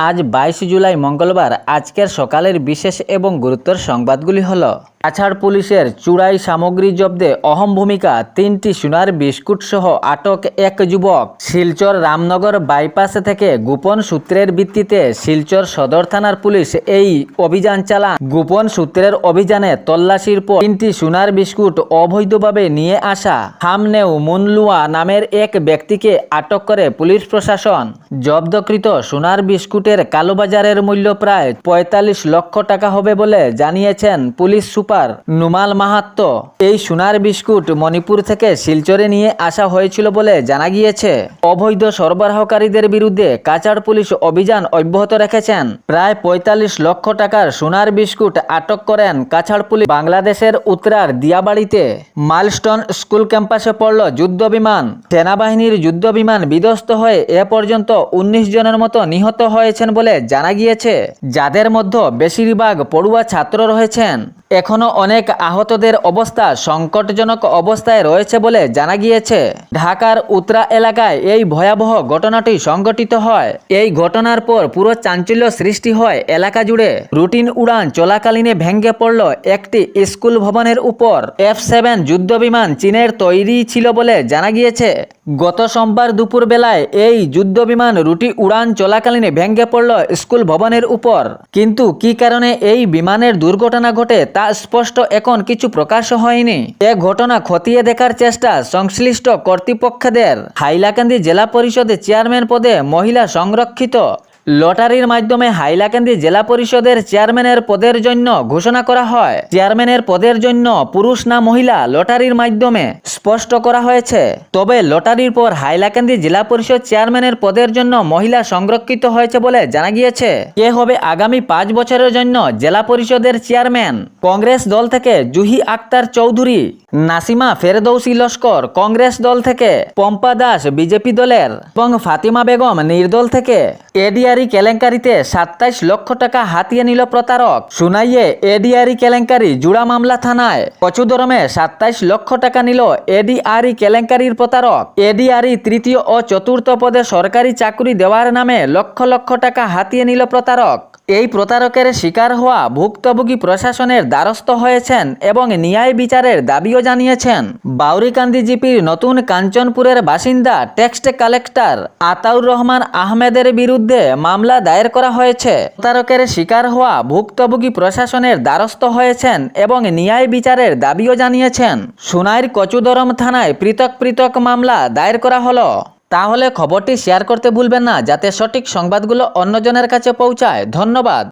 আজ বাইশ জুলাই মঙ্গলবার আজকের সকালের বিশেষ এবং গুরুত্বর সংবাদগুলি হল কাছাড় পুলিশের চূড়াই সামগ্রী জব্দে অহম ভূমিকা তিনটি সোনার বিস্কুট সহ আটক এক যুবক। শিলচর রামনগর বাইপাস থেকে গোপন সূত্রের ভিত্তিতে শিলচর সদর থানার পুলিশ এই অভিযান চালান গোপন সূত্রের অভিযানে তল্লাশির পর তিনটি সোনার বিস্কুট অবৈধভাবে নিয়ে আসা। হামনেউ মুনলুয়া নামের এক ব্যক্তিকে আটক করে পুলিশ প্রশাসন। জব্দকৃত সোনার বিস্কুটের কালোবাজারের মূল্য প্রায় পঁয়তাল্লিশ লক্ষ টাকা হবে বলে জানিয়েছেন পুলিশ সুপার নুমাল মাহাত্ম। এই সোনার বিস্কুট মণিপুর থেকে শিলচরে নিয়ে আসা হয়েছিল বলে জানা গিয়েছে। অবৈধ সরবরাহকারীদের বিরুদ্ধে কাছাড় পুলিশ অভিযান অব্যাহত রেখেছেন। প্রায় পঁয়তাল্লিশ লক্ষ টাকার সোনার বিস্কুট আটক করেন কাছাড় পুলিশ বাংলাদেশের উত্তরার দিয়াবাড়িতে। মাইলস্টোন স্কুল ক্যাম্পাসে পড়ল যুদ্ধ বিমান। সেনাবাহিনীর যুদ্ধ বিমান বিধ্বস্ত হয়ে এ পর্যন্ত উনিশ জনের মতো নিহত হয়েছেন বলে জানা গিয়েছে। যাদের মধ্যে বেশিরভাগ পড়ুয়া ছাত্র রয়েছেন। এখনও অনেক আহতদের অবস্থা সংকটজনক অবস্থায় রয়েছে বলে জানা গিয়েছে। ঢাকার উত্তরা এলাকায় এই ভয়াবহ ঘটনাটি সংঘটিত হয়। এই ঘটনার পর পুরো চাঞ্চল্য সৃষ্টি হয় এলাকা জুড়ে। রুটিন উড়ান চলাকালীনে ভেঙ্গে পড়ল একটি স্কুল ভবনের উপর। এফ সেভেন যুদ্ধ বিমান চীনের তৈরি ছিল বলে জানা গিয়েছে। গত সোমবার দুপুর বেলায় এই যুদ্ধ বিমান রুটি উড়ান চলাকালীনে ভেঙ্গে পড়ল স্কুল ভবনের উপর। কিন্তু কি কারণে এই বিমানের দুর্ঘটনা ঘটে তা স্পষ্ট এখন কিছু প্রকাশ হয়নি। এ ঘটনা খতিয়ে দেখার চেষ্টা সংশ্লিষ্ট কর্তৃপক্ষদের। হাইলাকান্দি জেলা পরিষদের চেয়ারম্যান পদে মহিলা সংরক্ষিত। লটারির মাধ্যমে হাইলাকান্দি জেলা পরিষদের চেয়ারম্যানের পদের জন্য ঘোষণা করা হয়। চেয়ারম্যানের পদের জন্য পুরুষ না মহিলা লটারির মাধ্যমে স্পষ্ট করা হয়েছে। তবে লটারির পর হাইলাকান্দি জেলা পরিষদ চেয়ারম্যানের পদের জন্য মহিলা সংরক্ষিত হয়েছে বলে জানা গিয়েছে। কে হবে আগামী পাঁচ বছরের জন্য জেলা পরিষদের চেয়ারম্যান, কংগ্রেস দল থেকে জুহি আক্তার চৌধুরী, নাসিমা ফেরদৌসি লস্কর, কংগ্রেস দল থেকে পম্পা দাস বিজেপি দলের এবং ফাতিমা বেগম নির্দল থেকে এডিআরি কেলেঙ্কারিতে সাতাইশ লক্ষ টাকা হাতিয়ে নিল প্রতারক। শুনাইয়ে এডিআরি কেলেঙ্কারি জুড়া মামলা থানায়। কচুদরমে সাতাইশ লক্ষ টাকা নিল এডিআরি কেলেঙ্কারির প্রতারক। এডিআরি তৃতীয় ও চতুর্থ পদে সরকারি চাকরি দেওয়ার নামে লক্ষ লক্ষ টাকা হাতিয়ে নিল প্রতারক। এই প্রতারকের শিকার হওয়া ভুক্তভোগী প্রশাসনের দ্বারস্থ হয়েছেন এবং ন্যায় বিচারের দাবিও জানিয়েছেন। বাউরিকান্দি জিপির নতুন কাঞ্চনপুরের বাসিন্দা টেক্সট কালেক্টর আতাউর রহমান আহমেদের বিরুদ্ধে মামলা দায়ের করা হয়েছে। প্রতারকের শিকার হওয়া ভুক্তভোগী প্রশাসনের দ্বারস্থ হয়েছেন এবং ন্যায় বিচারের দাবিও জানিয়েছেন। সুনাইর কচুদরম থানায় পৃথক পৃথক মামলা দায়ের করা হলো। তাহলে খবরটি শেয়ার করতে ভুলবেন না, যাতে সঠিক সংবাদগুলো অন্যজনের কাছে পৌঁছায়। ধন্যবাদ।